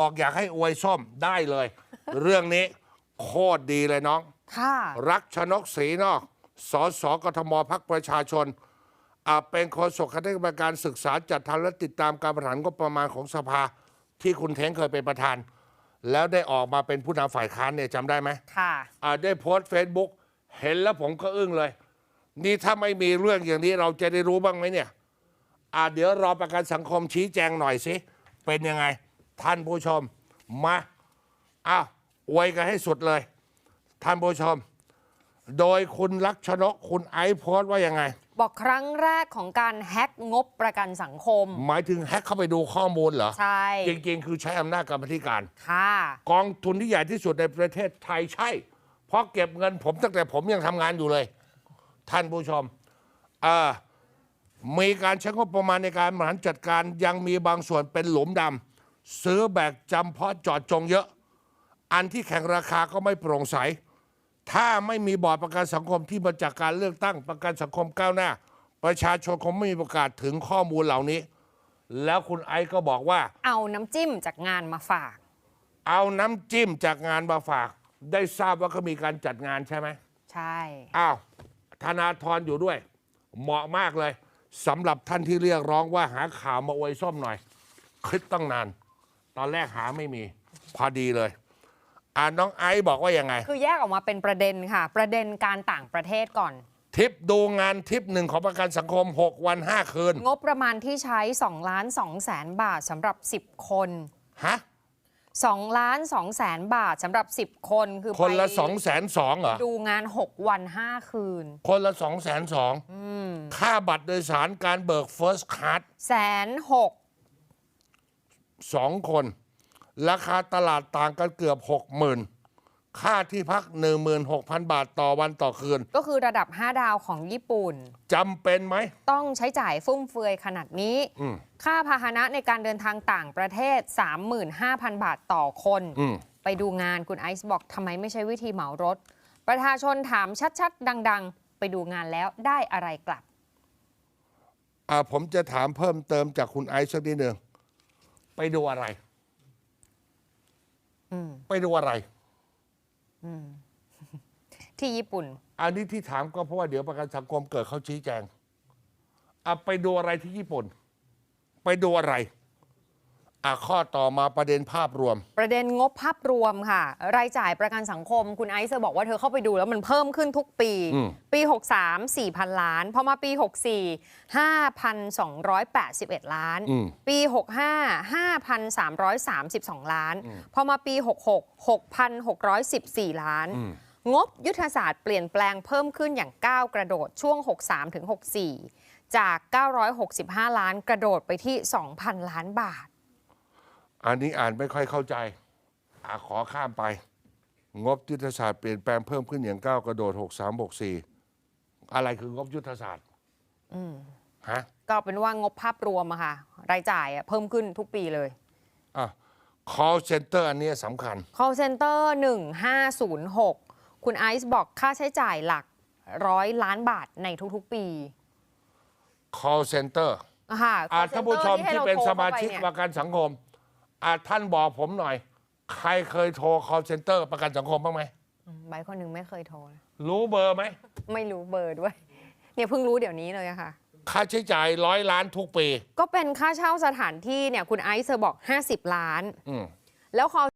ออกอยากให้อวยส้มได้เลย เรื่องนี้โคตรดีเลยน้อง ค่ะ รักชนกศรีนอก สสกทมพักประชาชนอ่าเป็นโฆษกคณะกรรมการศึกษาจัดทำและติดตามการบริหารงบประมาณของสภา ที่คุณเท้งเคยเป็นประธาน แล้วได้ออกมาเป็นผู้นำฝ่ายค้านเนี่ยจำได้ไหม ค่ะ อ่าได้โพสต์เฟซบุ๊กเห็นแล้วผมก็อึ้งเลย นี่ถ้าไม่มีเรื่องอย่างนี้เราจะได้รู้บ้างไหมเนี่ย อ่าเดี๋ยวรอประกันสังคมชี้แจงหน่อยสิ เป็นยังไง ท่านผู้ชมมาอ้าวอวยกันให้สุดเลย ท่านผู้ชม โดยคุณลักษณกคุณไอซ์โพสต์ว่ายังไง บอกครั้งแรกของการแฮ็กงบประกันสังคม หมายถึงแฮกเข้าไปดูข้อมูลเหรอ ใช่ จริงๆ คือใช้อำนาจกรรมธิการ ค่ะ กองทุนที่ใหญ่ที่สุดในประเทศไทยใช่ เพราะเก็บเงินผมตั้งแต่ผมยังทำงานอยู่เลย ท่านผู้ชมเอ่อมีการใช้งบประมาณในการบริหารจัดการยังมีบางส่วนเป็นหลุมดำ ซื้อแบกจำเพาะเจอดจงเยอะ อันที่แข่งราคาก็ไม่โปร่งใส ถ้าไม่มีบอร์ดประกันสังคมที่มาจากการเลือกตั้งประกันสังคมก้าวหน้า ประชาชนคงไม่มีประกาศถึงข้อมูลเหล่านี้ แล้วคุณไอซ์ก็บอกว่า เอาน้ำจิ้มจากงานมาฝาก เอาน้ำจิ้มจากงานมาฝาก ได้ทราบว่าเขามีการจัดงานใช่ไหมใช่ อ้าวธนาธรอยู่ด้วย เหมาะมากเลยสำหรับท่านที่เรียกร้องว่าหาข่าวมาอวยส้มหน่อยคิดตั้งนาน ตอนแรกหาไม่มี พอดีเลย อ่าน้องไอซ์บอกว่ายังไง คือแยกออกมาเป็นประเด็นค่ะ ประเด็นการต่างประเทศก่อน ทิปดูงานทิปหนึ่งของประกันสังคม 6 วัน 5 คืน งบประมาณที่ใช้2ล้าน2แสนบาทสำหรับ 10 คนฮะ 2ล้าน2แสนบาทสำหรับ 10 คนคือคนละ ไป2 2 0 0 0 0เหรอ ดูงาน 6 วัน 5 คืนคนละ 2 2 0 0 0ค่าบัตรโดยสารการเบิก First Class แสนหก สองคน ราคาตลาดต่างกันเกือบหกหมื่นค่าที่พัก 16,000 บาทต่อวันต่อคืน ก็คือระดับ 5 ดาวของญี่ปุ่นจำเป็นไหม ต้องใช้จ่ายฟุ่มเฟือยขนาดนี้อืมค่าพาหนะในการเดินทางต่างประเทศ 35,000 บาทต่อคนอืมไปดูงานคุณไอซ์บอกทำไมไม่ใช้วิธีเหมารถ ประชาชนถามชัด ๆ ดัง ๆ ไปดูงานแล้วได้อะไรกลับอ่าผมจะถามเพิ่มเติมจากคุณไอซ์สักนิดหนึ่ง ไปดูอะไร อืมไปดูอะไรที่ญี่ปุ่น อันนี้ที่ถามก็เพราะว่าเดี๋ยวประกันสังคมเกิดเขาชี้แจงอะไปดูอะไรที่ญี่ปุ่น ไปดูอะไร อะข้อต่อมาประเด็นภาพรวม ประเด็นงบภาพรวมค่ะ รายจ่ายประกันสังคม คุณไอซ์เธอบอกว่าเธอเข้าไปดูแล้วมันเพิ่มขึ้นทุกปี อืม ปี 63 4,000 ล้าน พอมาปี 64 5,281 ล้าน อืม ปี 65 5,332 ล้าน พอมาปี 66 6,614 ล้าน อืม งบยุทธศาสตร์เปลี่ยนแปลงเพิ่มขึ้นอย่างก้าวกระโดดช่วง 63ถึง64 จาก 965 ล้านกระโดดไปที่ 2,000 ล้านบาท อันนี้อ่านไม่ค่อยเข้าใจอะขอข้ามไป งบยุทธศาสตร์เปลี่ยนแปลงเพิ่มขึ้นอย่างก้าวกระโดด 6 3 6 4 อะไรคืองบยุทธศาสตร์ฮะก็เป็นว่างบภาพรวมอะค่ะ รายจ่ายอะเพิ่มขึ้นทุกปีเลยอะ call center อันเนี้ยสำคัญ call center 1506 คุณไอซ์บอกค่าใช้จ่ายหลักร้อยล้านบาทในทุกๆปี call center อะค่ะอะ call ท่านผู้ชม center ให้ที่รเป็นโทรสข้มาไปชิกเนี่ยประกันสังคม อะท่านบอกผมหน่อย ใครเคยโทร call center ประกันสังคมบ้างไหมอืมใบคนหนึ่งไม่เคยโทรนะรู้เบอร์ไหม ไม่รู้เบอร์ด้วย เนี่ยเพิ่งรู้เดี๋ยวนี้เลยอะค่ะ ค่าใช้จ่ายร้อยล้านทุกปี ก็เป็นค่าเช่าสถานที่เนี่ยคุณไอซ์เธอบอก 50 ล้าน อืม แล้ว call